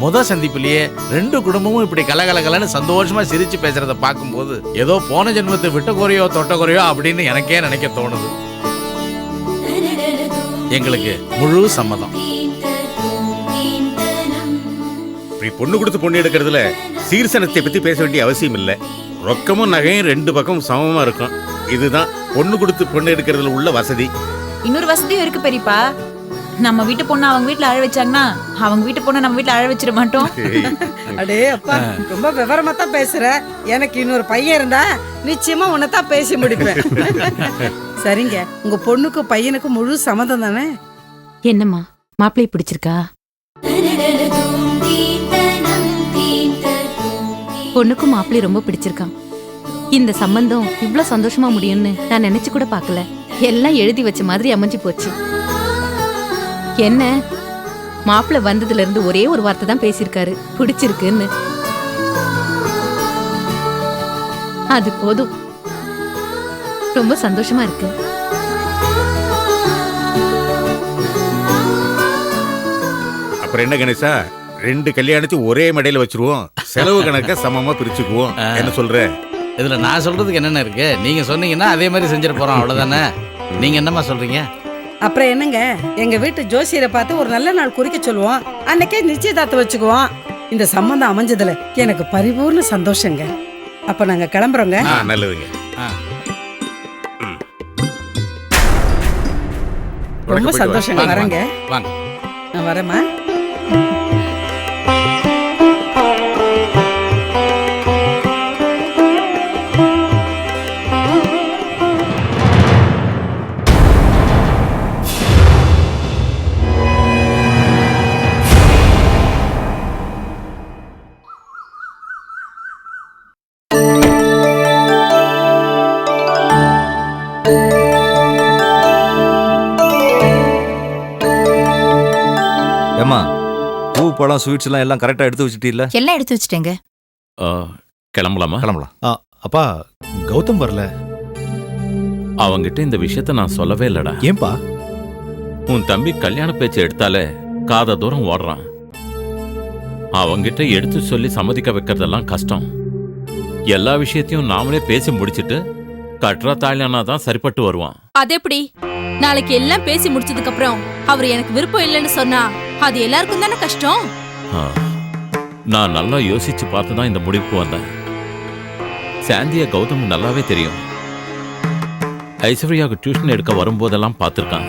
முத சந்திப்பிலேயே ரெண்டு குடும்பமும் இப்படி கலகலகலன்னு சந்தோஷமா சிரிச்சு பேசுறத பார்க்கும்போது ஏதோ போன ஜென்மத்தை விட்ட குறையோ தொட்ட குறையோ அப்படின்னு எனக்கே நினைக்க தோணுது. எங்களுக்கு முழு சம்மதம். இப்படி பொண்ணு கொடுத்து பொண்ணு எடுக்கிறதுல சீர்சனத்தை பத்தி பேச வேண்டிய அவசியம் இல்லை. ரொக்கமும் நகையும் ரெண்டு பக்கம் சமமா இருக்கும். இதுதான் பொண்ணு கொடுத்து பொண்ணு எடுக்கிறதுல உள்ள வசதி. இன்னொரு வசதியும் இருக்கு பெரியப்பா. நம்ம வீட்டு பொண்ணு அவங்க வீட்ல அழ வச்சாங்கன்னா அவங்க வீட்டு பொண்ணு நம்ம வீட்ல அழ வச்சிட மாட்டோம். அடே அப்பா ரொம்ப விவரமா தான் பேசுற. எனக்கு இன்னொரு பையன் இருந்தா நிச்சயமா உன்னை தான் பேசி முடிப்பேன். சரிங்க. உங்க பொண்ணுக்கு பையனுக்கு முழு சம்மதம் தானே? என்னம்மா மாப்பிள்ளை பிடிச்சிருக்கா? பொண்ணுக்கும் மாப்பிள்ளை ரொம்ப பிடிச்சிருக்கான். இந்த சம்பந்தம் இவ்ளோ சந்தோஷமா முடியும்னு நான் நினைச்சு கூட பார்க்கல. எல்லாம் எழுதி வச்ச மாதிரி அமைஞ்சு போச்சு. என்ன? மாப்பிள்ளை வந்ததுல இருந்து ஒரே ஒரு வார்த்தை தான் பேசியிருக்காரு. பிடிச்சிருக்குன்னு. அது போதும். ரொம்ப சந்தோஷமா இருக்கு. அப்புறம் என்ன கணேசா? ரெண்டு கல்யாணத்தையும் ஒரே மேடையில வச்சிருவோம். செலவு கணக்க சமமா பிரிச்சுக்குவோம். என்ன சொல்ற? இதுல நான் சொல்றதுக்கு என்னென்ன இருக்கு? நீங்க சொன்னீங்கன்னா அதே மாதிரி செஞ்சிட போறோம். அவ்வளவுதானே? நீங்க என்னம்மா சொல்றீங்க? அப்புறம் என்னங்க? எங்க வீட்டு ஜோசியரை பார்த்து ஒரு நல்ல நாள் குறிக்க சொல்லுவோம். அன்னைக்கே நிச்சயதார்த்தம் வச்சுக்குவோம். இந்த சம்பந்தம் அமைஞ்சதுல எனக்கு பரிபூர்ண சந்தோஷங்க. அப்ப நாங்க கிளம்புறோங்க. நல்லதுங்க. ரொம்ப. சந்தோஷங்க. வரேங்க. வாங்க. நான் வரேம்மா. பழம் ஸ்வீட்ஸ் எல்லாம் எல்லாம் கரெக்டா எடுத்து வச்சுட்டீல்ல? எல்லாம் எடுத்து வச்சிட்டேங்க. ஆ, கிளம்பலாமா? கிளம்பலாம். அப்பா கௌதம் வரல. அவங்கிட்ட இந்த விஷயத்த நான் சொல்லவே இல்லடா. ஏன்பா? உன் தம்பி கல்யாண பேச்சு எடுத்தாலே காத தூரம் ஓடுறான். அவங்கிட்ட எடுத்து சொல்லி சம்மதிக்க வைக்கிறதெல்லாம் கஷ்டம். எல்லா விஷயத்தையும் நாமளே பேசி முடிச்சிட்டு கட்டுறா தாலியானா தான் சரிப்பட்டு வருவான். அது எப்படி? நாளைக்கு எல்லாம் பேசி முடிச்சதுக்கு அப்புறம் அவர் எனக்கு விருப்பம் இல்லைன்னு சொன்னா அது எல்லாருக்கும் தானே கஷ்டம்? நான் நல்லா யோசிச்சு பார்த்து தான் இந்த முடிவுக்கு வந்தேன். சாந்திய கௌதம் நல்லாவே தெரியும். ஐஸ்வர்யாவுக்கு டியூஷன் எடுக்க வரும்போதெல்லாம் பார்த்துருக்கான்.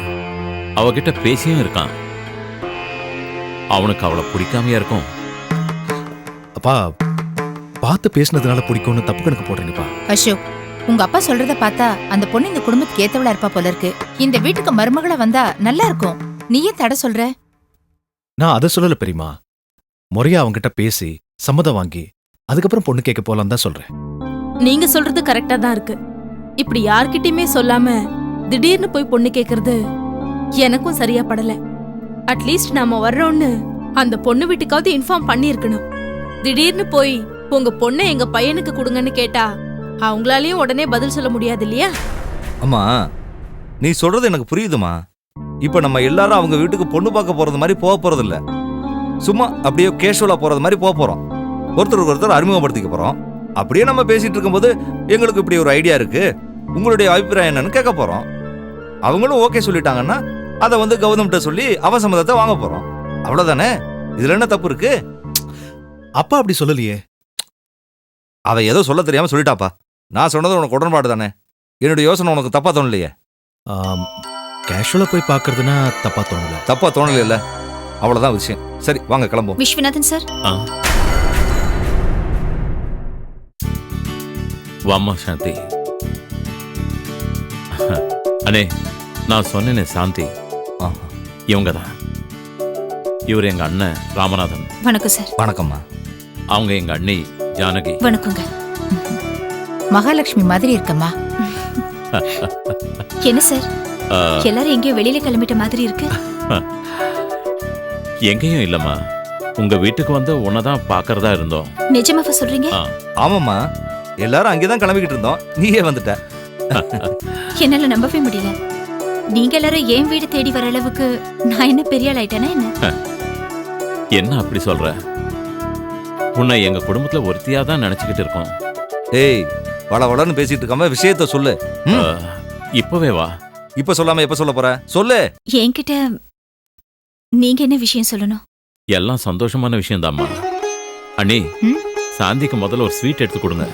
அவகிட்ட பேசியும் இருக்கான். அவனுக்கு அவளை பிடிக்காமையா இருக்கும். அப்பா பார்த்து பேசுனதுனால பிடிக்கும்னு தப்பு கணக்கு போடுறீங்கப்பா அசோக் உங்க அப்பா சொல்றத பார்த்தா அந்த பொண்ணு இந்த குடும்பத்துக்கு ஏத்தவளா இருப்பா போல இருக்கு. இந்த வீட்டுக்கு மருமகளா வந்தா நல்லா இருக்கும். நீயே தடை சொல்ற. நான் அதை சொல்லல பெரியமா முறையா அவங்கிட்ட பேசி சம்மதம் வாங்கி அதுக்கப்புறம் பொண்ணு கேட்க போலாம் தான் சொல்றேன். நீங்க சொல்றது கரெக்டா தான் இருக்கு. இப்படி யார்கிட்டயுமே சொல்லாம திடீர்னு போய் பொண்ணு கேக்குறது எனக்கும் சரியா படல. அட்லீஸ்ட் நாம வர்றோம்னு அந்த பொண்ணு வீட்டுக்காவது இன்ஃபார்ம் பண்ணியிருக்கணும். திடீர்னு போய் உங்க பொண்ணை எங்க பையனுக்கு கொடுங்கன்னு கேட்டா அவங்களாலயும் உடனே பதில் சொல்ல முடியாது இல்லையா? அம்மா நீ சொல்றது எனக்கு புரியுதுமா. இப்ப நம்ம எல்லாரும் அவங்க வீட்டுக்கு பொண்ணு பார்க்க போறது மாதிரி போக போறது இல்ல சும்மா அப்படியே கேஷுவலா போறது மாதிரி போக போறோம். ஒருத்தருக்கு ஒருத்தர் அறிமுகப்படுத்திக்க போறோம். அப்படியே நம்ம பேசிட்டு இருக்கும்போது எங்களுக்கு இப்படி ஒரு ஐடியா இருக்கு. உங்களுடைய அபிப்பிராயம் என்னன்னு கேட்க போறோம். அவங்களும் ஓகே சொல்லிட்டாங்கன்னா அதை வந்து கௌதம்கிட்ட சொல்லி அவ சம்மதத்தை வாங்க போறோம். அவ்வளவுதானே? இதுல என்ன தப்பு இருக்கு? அப்பா அப்படி சொல்லலையே. அவ ஏதோ சொல்ல தெரியாம சொல்லிட்டாப்பா. நான் சொன்னது உனக்கு உடன்பாடு தானே? என்னுடைய யோசனை உனக்கு தப்பா தோணலையே? கேஷுவலா போய் பார்க்கறதுனா தப்பா தோணல. தப்பா தோணல அவ்வளவுதான் விஷயம். சரி வாங்க கிளம்புவோம். விஸ்வநாதன் சார். ஆ. வாம்மா சாந்தி. அண்ணே நான் சொன்னேனே சாந்தி. ஆஹா. இவங்க தான் இவர் எங்க அண்ணன் ராமநாதன். வணக்கம் சார். வணக்கம்மா. அவங்க எங்க அண்ணி ஜானகி. வணக்கங்க. மகாலட்சுமி மாதிரி இருக்கம்மா. என்ன சார்? ஆ, எல்லாரும் எங்கேயோ வெளியில கிளம்பிட்ட மாதிரி இருக்கு. எங்கேயும் இல்லம்மா. உங்க வீட்டுக்கு வந்து உன்னதான் பாக்குறதா இருந்தோம். நிஜமாவா சொல்றீங்க? ஆ, ஆமாம்மா. எல்லாரும் அங்கேதான் கிளம்பிக்கிட்டு இருந்தோம். நீயே வந்துட்ட. என்னால நம்பவே முடியல. நீங்க எல்லாரும் என் வீடு தேடி வர அளவுக்கு நான் என்ன பெரிய ஆள் ஆயிட்டேனா என்ன என்ன அப்படி சொல்ற? உன்னை எங்க குடும்பத்துல ஒருத்தியா தான் நினைச்சுக்கிட்டு இருக்கோம். ஏய் வள வளன்னு பேசிட்டு இருக்காம விஷயத்த சொல்லு. ம். அஹ், இப்பவே வா. இப்ப சொல்லாம எப்ப சொல்ல போற? சொல்லு. என்கிட்ட நீங்க என்ன விஷயம் சொல்லணும்? எல்லாம் சந்தோஷமான விஷயம்தாம்மா. அண்ணி ம்? சாந்திக்கு முதல்ல ஒரு ஸ்வீட் எடுத்து கொடுங்க.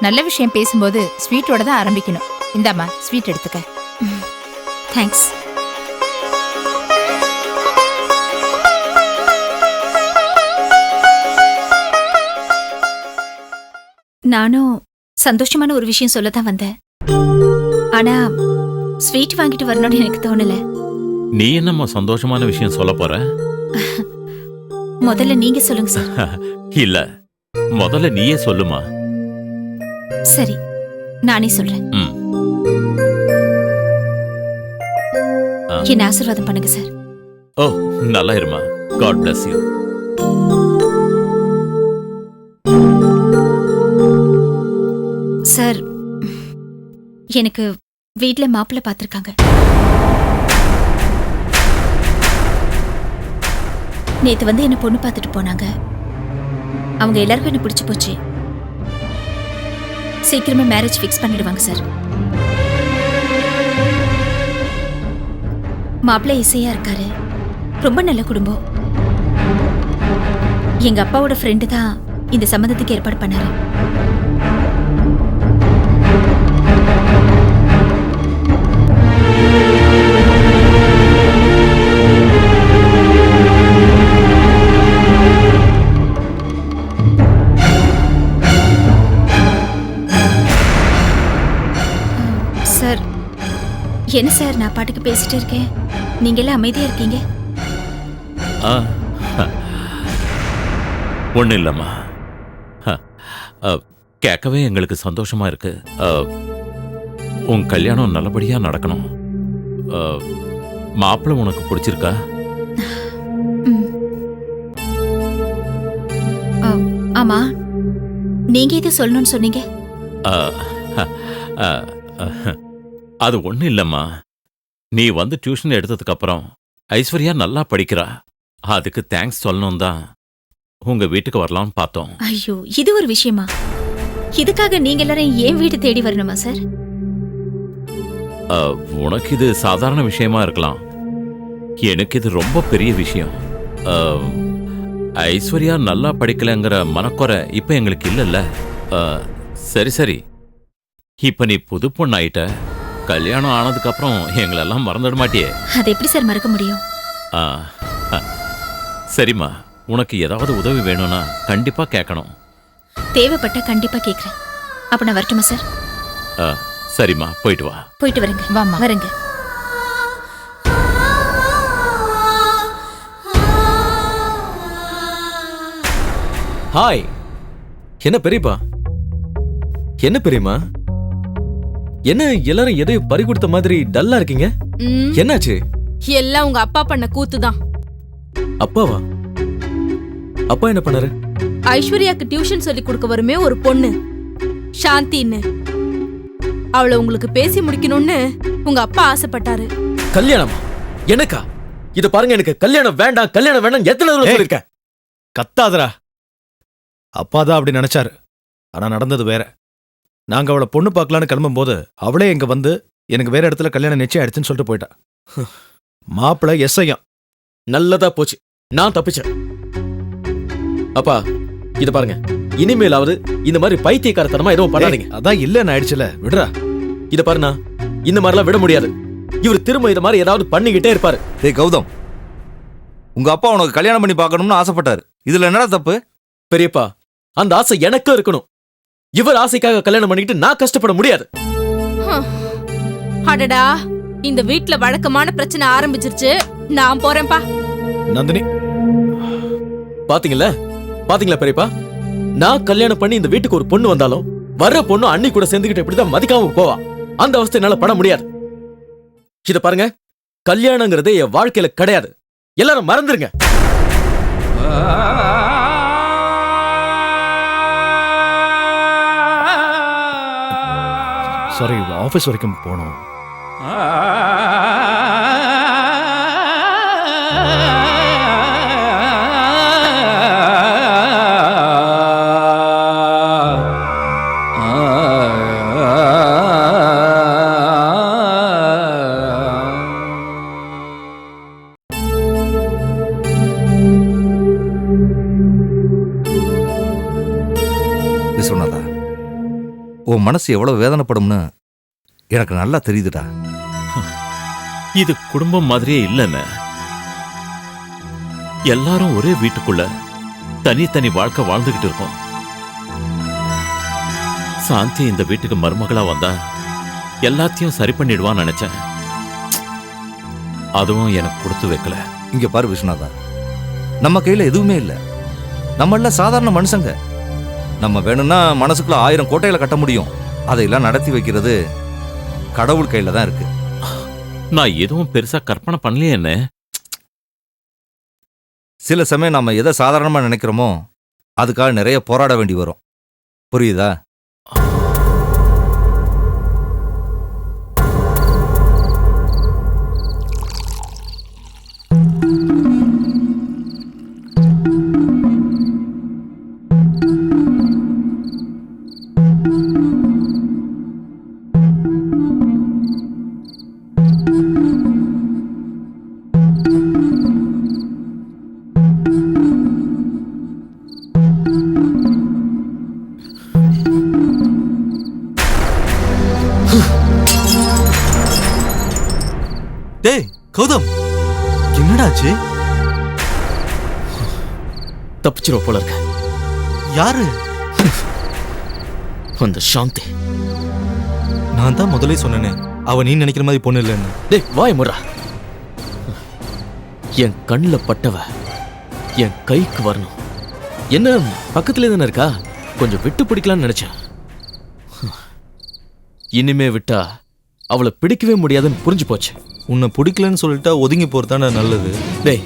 நல்ல விஷயம் பேசும்போது ஸ்வீட்டோட தான் ஆரம்பிக்கணும். இந்தாம்மா ஸ்வீட் எடுத்துக்க. தேங்க்ஸ் நானும் சந்தோஷமான ஒரு விஷயம் சொல்ல தான் வந்தேன். ஆனா ஸ்வீட் வாங்கிட்டு வரணும்னு எனக்கு தோணல. நீ என்னம்மா சந்தோஷமான விஷயம் சொல்ல போற? முதல்ல நீங்க சொல்லுங்க சார். இல்ல முதல்ல நீயே சொல்லுமா? சரி நானே சொல்றேன். ம். என்ன ஆசீர்வாதம் பண்ணுங்க சார். ஓ நல்லா இருமா. காட் bless யூ சார் எனக்கு வீட்ல மாப்பிள்ளை பார்த்துருக்காங்க நேத்து வந்து என்ன பொண்ணு பார்த்துட்டு போனாங்க. அவங்க எல்லாருக்கும் என்ன பிடிச்சு போச்சு? சீக்கிரமே மேரேஜ் ஃபிக்ஸ் பண்ணிடுவாங்க சார் மாப்பிள்ளை இசையா இருக்காரு. ரொம்ப நல்ல குடும்பம். எங்க அப்பாவோட ஃப்ரெண்டு தான் இந்த சம்மந்தத்துக்கு ஏற்பாடு பண்ணாரு. சார் என்ன சார் நான் பாட்டுக்கு பேசிட்டு இருக்கேன்? நீங்க எல்லாம் அமைதியா இருக்கீங்க? ஆ. ஒன்றும் இல்லைம்மா. கேட்கவே எங்களுக்கு சந்தோஷமா இருக்கு. உன் கல்யாணம் நல்லபடியா நடக்கணும். மாப்பிள்ளை உனக்கு பிடிச்சிருக்கா? ஆமா. நீங்க எது சொல்லணும்னு சொன்னீங்க? அது ஒன்றும் இல்லைம்மா. நீ வந்து டியூஷன் எடுத்ததுக்கு அப்புறம் ஐஸ்வர்யா நல்லா படிக்கிறா. அதுக்கு தேங்க்ஸ் சொல்லணும் தான். உங்க வீட்டுக்கு வரலாம்னு பார்த்தோம். ஐயோ இது ஒரு விஷயமா? இதுக்காக நீங்க எல்லாரும் ஏன் வீடு தேடி வரணுமா சார் அ, உனக்கு இது சாதாரண விஷயமா இருக்கலாம். எனக்கு இது ரொம்ப பெரிய விஷயம். அ, ஐஸ்வர்யா நல்லா படிக்கலைங்கிற மனக்குறை இப்ப எங்களுக்கு இல்லைல்ல. சரி சரி. இப்ப நீ புது பொண்ணாயிட்ட கல்யாணம் ஆனதுக்கு அப்புறம் எங்களெல்லாம் மறந்துட மாட்டியே. அதை எப்படி சார் மறக்க முடியும்? ஆ, அ, சரிம்மா உனக்கு ஏதாவது உதவி வேணும்னா கண்டிப்பா கேட்கணும். தேவைப்பட்டா கண்டிப்பா கேக்குறேன் அப்ப நான் வரட்டுமா சார்? அ, சரிம்மா போயிட்டு வா. போயிட்டு வரேங்க. வாம்மா. வரேங்க. ஹாய். என்ன பெரியப்பா? என்ன பெரியம்மா? என்ன எல்லாரும் எதையும் பறி கொடுத்த மாதிரி டல்லா இருக்கீங்க? ம், என்னாச்சு? எல்லாம் உங்க அப்பா பண்ண கூத்து தான் அப்பாவா? அப்பா என்ன பண்ணாரு? ஐஸ்வர்யாக்கு டியூஷன் சொல்லி கொடுக்க வருமே ஒரு பொண்ணு. சாந்தின்னு. அவளை உங்களுக்கு பேசி முடிக்கணும்னு உங்க அப்பா ஆசைப்பட்டாரு. கல்யாணமா? எனக்கா? இத பாருங்க எனக்கு கல்யாணம் வேண்டாம் கல்யாணம் வேண்டாம் எத்தனை தடவை ஏய். சொல்லிருக்கேன் கத்தாதடா. அப்பா தான் அப்படி நினைச்சாரு. ஆனா நடந்தது வேற. நாங்க அவளை பொண்ணு பார்க்கலான்னு கிளம்பும்போது அவளே இங்க வந்து எனக்கு வேற இடத்துல கல்யாணம் நிச்சயம் ஆயிடுச்சுன்னு சொல்லிட்டு போயிட்டா. மாப்பிள்ளை எஸ் ஐயா நல்லதா போச்சு. நான் தப்பிச்சேன். அப்பா இத பாருங்க. இனிமேலாவது இந்த மாதிரி பைத்தியக்காரத்தனமா எதுவும் பண்ணாதீங்க. அதான் இல்லன்னு ஆயிடுச்சுல. விடுறா. இத பாருண்ணா இந்த மாதிரிலாம் விட முடியாது. இவர் திரும்ப இத மாதிரி ஏதாவது பண்ணிக்கிட்டே இருப்பாரு. டேய் கௌதம். உங்க அப்பா உனக்கு கல்யாணம் பண்ணி பார்க்கணும்னு ஆசைப்பட்டாரு. இதுல என்னடா தப்பு? பெரியப்பா அந்த ஆசை எனக்கும் இருக்கணும். இவர் ஆசைக்காக கல்யாணம் பண்ணிக்கிட்டு நான் கஷ்டப்பட முடியாது. அடடா இந்த வீட்ல வழக்கமான பிரச்சனை ஆரம்பிச்சிருச்சு. நான் போறேன்பா நந்தினி. பாத்தீங்களா? பாத்தீங்களா பெரியப்பா? நான் கல்யாணம் பண்ணி இந்த வீட்டுக்கு ஒரு பொண்ணு வந்தாலும் வர்ற பொண்ணு அண்ணி கூட சேர்ந்துக்கிட்டு இப்படிதான் மதிக்காம போவா. அந்த அவஸ்தை என்னால பட முடியாது. இத பாருங்க. கல்யாணங்கிறதே என் வாழ்க்கையில கிடையாது. எல்லாரும் மறந்துருங்க. சாரி ஆஃபீஸ் வரைக்கும் போகணும் உன் மனசு எவ்வளவு வேதனைப்படும்னு எனக்கு நல்லா தெரியுதுடா. இது குடும்பம் மாதிரியே இல்லைன்னு. எல்லாரும் ஒரே வீட்டுக்குள்ள தனித்தனி வாழ்க்கை வாழ்ந்துகிட்டு இருக்கோம். சாந்தி இந்த வீட்டுக்கு மருமகளா வந்தா எல்லாத்தையும் சரி பண்ணிடுவான்னு நினைச்சேன். அதுவும் எனக்கு கொடுத்து வைக்கல. இங்க பாரு விஸ்வநாதா. நம்ம கையில எதுவுமே இல்ல. நம்ம எல்லாம் சாதாரண மனுஷங்க. நம்ம வேணும்னா மனசுக்குள்ள ஆயிரம் கோட்டைகளை கட்ட முடியும். அதையெல்லாம் நடத்தி வைக்கிறது கடவுள் கையில தான் இருக்கு. நான் எதுவும் பெருசா கற்பனை பண்ணலையே என்ன? சில சமயம் நம்ம எதை சாதாரணமா நினைக்கிறோமோ அதுக்காக நிறைய போராட வேண்டி வரும். புரியுதா? தப்பிச்சிருவ போல இருக்க. யாரு? அந்த சாந்தி. நான் தான் முதல்ல சொன்னேனே அவ நீ நினைக்கிற மாதிரி பொண்ணு இல்லைன்னு. டேய் வாய் முறா என் கண்ணில் பட்டவ என் கைக்கு வரணும். என்ன பக்கத்துல தானே இருக்கா? கொஞ்சம் விட்டு பிடிக்கலாம்னு நினைச்சேன். இனிமே விட்டா அவளை பிடிக்கவே முடியாதுன்னு புரிஞ்சு போச்சு. உன்னை பிடிக்கலன்னு சொல்லிட்டா ஒதுங்கி போறதான நல்லது. டேய்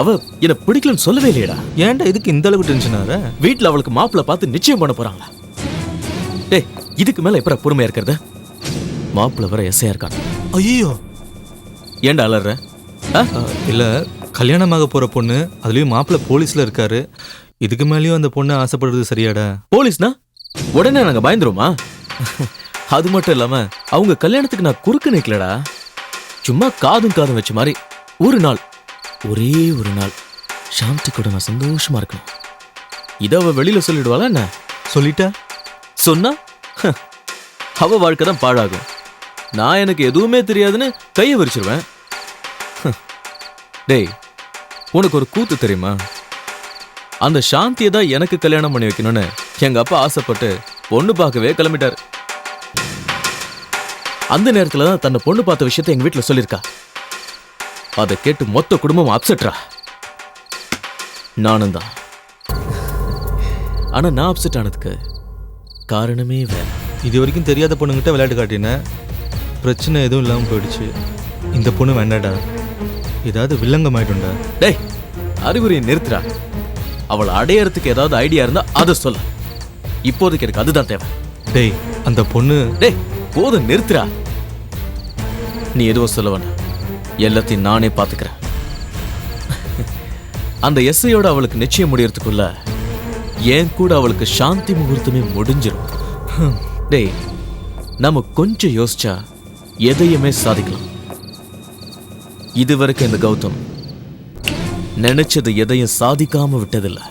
அவ என்ன பிடிக்கலன்னு சொல்லவே இல்லையடா. ஏன்டா இதுக்கு இந்த அளவுக்கு டென்ஷன் ஆற வீட்ல அவளுக்கு மாப்பிள்ளை பார்த்து நிச்சயம் பண்ண போறாங்களா? டேய் இதுக்கு மேல எப்பற பொறுமையா இருக்கிறது? மாப்பிள்ளை வர எஸ்ஐயா இருக்கான். ஐயோ ஏன்டா அலற? இல்ல கல்யாணமாக போற பொண்ணு அதுலயும் மாப்பிள்ளை போலீஸ்ல இருக்காரு. இதுக்கு மேலயும் அந்த பொண்ணு ஆசைப்படுறது சரியாடா? போலீஸ்னா? உடனே நாங்க பயந்துருமா அது மட்டும் இல்லாம அவங்க கல்யாணத்துக்கு நான் குறுக்கு நிக்கலடா. சும்மா காதும் காதும் வச்ச மாதிரி ஒரு நாள் ஒரே ஒரு நாள். சாந்தி கூட நான் சந்தோஷமா இருக்கணும். இத அவ வெளியில சொல்லிடுவாளா என்ன? சொல்லிட்டா? சொன்னா? ஹ, அவ வாழ்க்கை தான் பாழாகும். நான் எனக்கு எதுவுமே தெரியாதுன்னு கையை விரிச்சிருவேன். ஹ. டேய் உனக்கு ஒரு கூத்து தெரியுமா? அந்த சாந்தியை தான் எனக்கு கல்யாணம் பண்ணி வைக்கணும்னு எங்க அப்பா ஆசைப்பட்டு பொண்ணு பார்க்கவே கிளம்பிட்டாரு. அந்த நேரத்துல தான் தன்னை பொண்ணு பார்த்த விஷயத்தை எங்க வீட்டுல சொல்லியிருக்கா. அதை கேட்டு மொத்த குடும்பம் அப்செட்ரா நானும் தான் ஆனா நான் அப்செட் ஆனதுக்கு காரணமே வேற. இது வரைக்கும் தெரியாத பொண்ணுங்கிட்ட விளையாட்டு காட்டினேன் பிரச்சனை எதுவும் இல்லாமல் போயிடுச்சு. இந்த பொண்ணு வேண்டாடா. ஏதாவது வில்லங்கம் ஆயிட்டும்டா டேய் அறிகுறியை நிறுத்துறா அவளை அடையறதுக்கு ஏதாவது ஐடியா இருந்தா அதை சொல்ல. இப்போதைக்கு எனக்கு அதுதான் தேவை. டேய் அந்த பொண்ணு டேய் போதும் நிறுத்துறா நீ எதுவும் சொல்ல வேண்டாம். எல்லாத்தையும் நானே பார்த்துக்கிறேன். அந்த எஸ்ஐயோட அவளுக்கு நிச்சயம் முடியறதுக்குள்ள என் கூட அவளுக்கு சாந்தி முகூர்த்தமே முடிஞ்சிடும் டேய் நம்ம கொஞ்சம் யோசிச்சா எதையுமே சாதிக்கலாம். இதுவரைக்கும் இந்த கௌதம் நினைச்சது எதையும் சாதிக்காம விட்டதில்லை.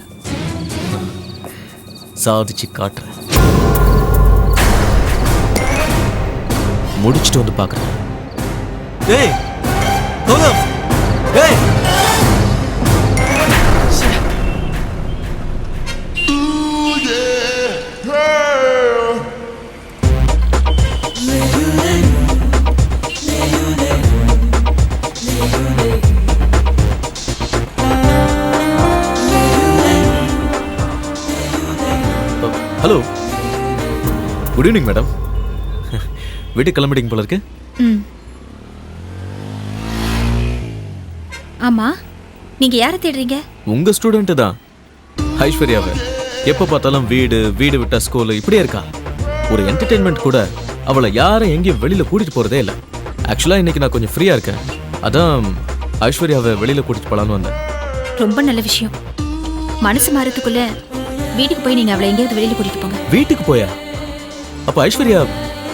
சாதிச்சு காட்டுறேன். முடிச்சுட்டு வந்து பார்க்கறேன். டேய் கௌதம் டேய் ஹலோ குட் ஈவினிங் மேடம் வீட்டுக்கு கிளம்பிட்டீங்க போல இருக்கு. ம். ஆமா. நீங்க யாரை தேடுறீங்க? உங்க ஸ்டூடெண்ட் தான். ஐஸ்வர்யாவை. எப்ப பார்த்தாலும் வீடு வீடு விட்டா ஸ்கூல் இப்படியே இருக்கா? ஒரு என்டர்டெயின்மெண்ட் கூட அவளை யாரும் எங்கேயும் வெளியில கூட்டிட்டு போறதே இல்ல. ஆக்சுவலா இன்னைக்கு நான் கொஞ்சம் ஃப்ரீயா இருக்கேன். அதான் ஐஸ்வர்யாவை வெளியில கூட்டிட்டு போலான்னு வந்தேன். ரொம்ப நல்ல விஷயம். மனசு மாறதுக்குள்ள வீட்டுக்கு போய் நீங்க அவளை எங்கேயாவது வெளியில கூட்டிட்டு போங்க. வீட்டுக்கு போயா? அப்ப ஐஸ்வர்யா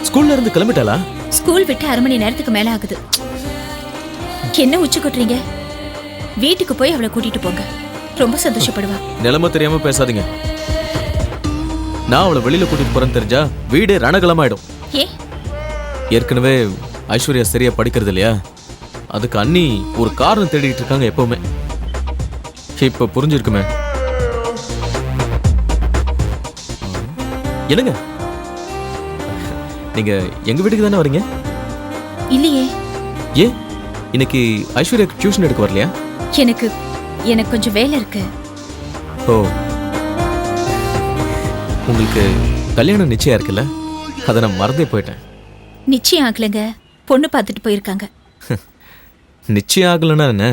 ஸ்கூல்ல இருந்து கிளம்பிட்டாளா? ஸ்கூல் விட்டு அரை மணி நேரத்துக்கு மேல ஆகுது. என்ன உச்சி கொட்டுறீங்க? வீட்டுக்கு போய் அவளை கூட்டிட்டு போங்க. ரொம்ப சந்தோஷப்படுவா. நிலைமை தெரியாம பேசாதீங்க. நான் அவளை வெளியில கூட்டிட்டு போறேன்னு தெரிஞ்சா வீடே ரணகலமாயிடும். ஏ? ஏற்கனவே ஐஸ்வர்யா சரியா படிக்கிறது இல்லையா? அதுக்கு அண்ணி ஒரு காரணம் தேடிட்டு இருக்காங்க எப்பவுமே. இப்ப புரிஞ்சிருக்குமே. என்னங்க? நீங்க எங்க வீட்டுக்கு தானே வரீங்க? இல்லையே. ஏன்? இன்னைக்கு ஐஸ்வர்யா டியூஷன் எடுக்க வரலையா? எனக்கு எனக்கு கொஞ்சம் வேலை இருக்கு. ஓ. உங்களுக்கு கல்யாணம் நிச்சயம் இருக்குல்ல? அதை நான் மறந்தே போயிட்டேன். நிச்சயம் ஆகலைங்க. பொண்ணு பார்த்துட்டு போயிருக்காங்க. நிச்சயம் ஆகலைன்னா என்ன?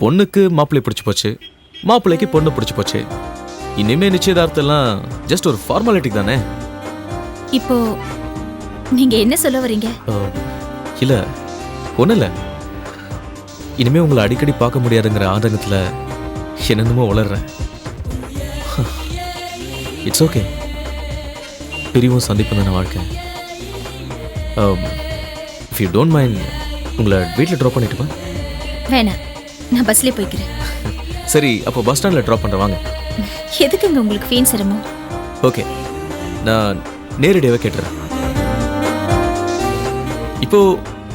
பொண்ணுக்கு மாப்பிள்ளை பிடிச்சி போச்சு. மாப்பிள்ளைக்கு பொண்ணு பிடிச்சி போச்சு. இனிமே நிச்சயதார்த்தம்லாம் ஜஸ்ட் ஒரு ஃபார்மாலிட்டி தானே? இப்போ நீங்க என்ன சொல்ல வரீங்க இல்ல ஒன்றும் இல்லை. இனிமே உங்களை அடிக்கடி பார்க்க முடியாதுங்கிற ஆதங்கத்தில் என்னென்னமோ வளர்றேன். இட்ஸ் ஓகே பிரிவும் சந்திப்பும் தானே வாழ்க்கை. இஃப் யூ டோன்ட் மைண்ட் உங்களை வீட்டில் ட்ராப் பண்ணிட்டுமா? வேணாம் நான் பஸ்லயே போய்க்கிறேன். சரி அப்போ பஸ் ஸ்டாண்டில் ட்ராப் பண்ணுறேன் வாங்க. எதுக்குங்க உங்களுக்கு ஃபீன் சிரமம்? ஓகே நான் நேரடியாகவே கேட்டுறேன். இப்போ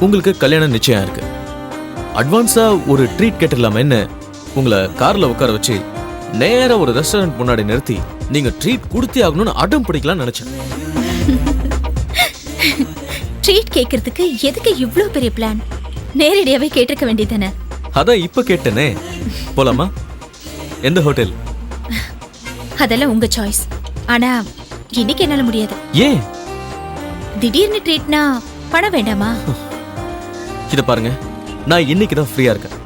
உங்களுக்கு கல்யாணம் நிச்சயம் இருக்கு. அட்வான்ஸா ஒரு ட்ரீட் கேட்டுடலாமா என்ன உங்களை கார்ல உட்கார வச்சு நேரா ஒரு ரெஸ்டாரண்ட் முன்னாடி நிறுத்தி நீங்க ட்ரீட் கொடுத்தே ஆகணும்னு அடம் பிடிக்கலாம்னு நினைச்சேன். ட்ரீட் கேட்கறதுக்கு எதுக்கு இவ்ளோ பெரிய பிளான்? நேரடியாவே கேட்டிருக்க வேண்டியதானே அதான் இப்ப கேட்டேனே. போலாமா? எந்த ஹோட்டல்? அதெல்லாம் உங்க சாய்ஸ் ஆனா இன்னைக்கு என்னால முடியாது. ஏன்? திடீர்னு ட்ரீட்னா பணம் வேண்டாமா? இத பாருங்க. நான் இன்னைக்கு தான் ஃப்ரீயா இருக்கேன்.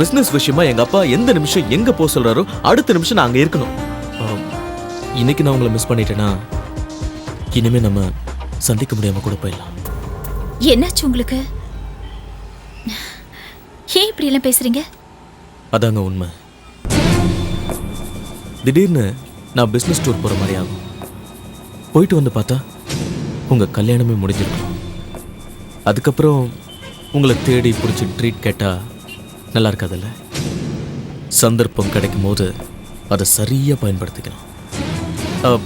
பிசினஸ் விஷயமா எங்க அப்பா எந்த நிமிஷம் எங்க போக சொல்றாரோ அடுத்த நிமிஷம் நான் அங்க இருக்கணும். இன்னைக்கு நான் உங்களை மிஸ் பண்ணிட்டேன்னா இனிமே நம்ம சந்திக்க முடியாம கூட போயிடலாம். என்னாச்சு உங்களுக்கு? ஏன் இப்படி எல்லாம் பேசுறீங்க? அதாங்க உண்மை. திடீர்னு நான் பிசினஸ் டூர் போற மாதிரி ஆகும். போயிட்டு வந்து பார்த்தா உங்க கல்யாணமே முடிஞ்சிருக்கும். அதுக்கப்புறம் உங்களை தேடி பிடிச்சி ட்ரீட் கேட்டா நல்லா இருக்காதுல்ல? சந்தர்ப்பம் கிடைக்கும் போது அதை சரியா பயன்படுத்திக்கணும் அஹ்,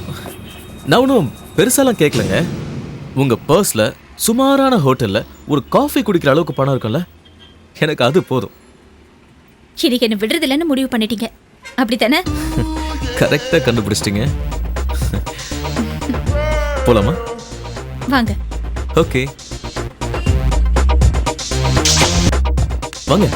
நான் ஒன்றும் பெருசாலாம் கேட்கலங்க உங்க பர்ஸ்ல சுமாரான ஹோட்டல்ல ஒரு காஃபி குடிக்கிற அளவுக்கு பணம் இருக்கும்ல? எனக்கு அது போதும். இன்னைக்கு என்ன விடுறது இல்லைன்னு முடிவு பண்ணிட்டீங்க. அப்படித்தானே? கரெக்டாக கண்டுபிடிச்சிட்டீங்க. போலாமா? வாங்க. ஓகே வாங்க.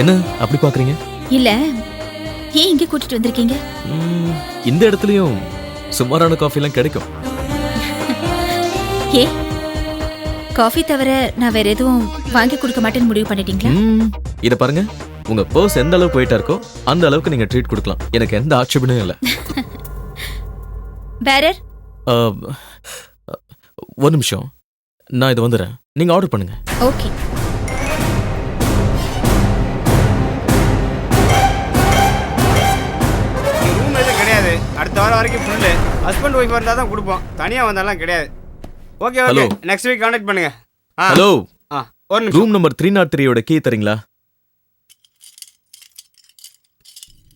என்ன அப்படி பாக்குறீங்க இல்ல ஏன் இங்க கூட்டிட்டு வந்திருக்கீங்க? இந்த இடத்துலயும் சுமாரான காஃபிலாம் கிடைக்கும். ஏ காஃபி தவிர நான் வேற எதுவும் வாங்கி கொடுக்க மாட்டேன்னு முடிவு பண்ணிட்டீங்களா? இத பாருங்க. உங்க பர்ஸ் எந்த அளவுக்கு போயிட்டா இருக்கோ அந்த அளவுக்கு நீங்க ட்ரீட் கொடுக்கலாம். எனக்கு எந்த ஆட்சேபனையும் இல்லை. பேரர் அஹ், ஒரு நிமிஷம். நான் இது வந்துடுறேன் நீங்க ஆர்டர் பண்ணுங்க. ஓகே ரூம் எதுவும் கிடையாது. அடுத்த வாரம் வரைக்கும் ஃபுல்லு ஹஸ்பண்ட் ஒய்ஃப் இருந்தால் தான் கொடுப்போம். தனியாக வந்தாலாம் கிடையாது. Okay okay. Next week contact பண்ணுங்க. ஆ. ஹலோ ஆ ஒரு நிமிஷம். ரூம் நம்பர் த்ரீ நாட் த்ரீயோட கீ தரீங்களா?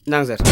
இந்தாங்க சார்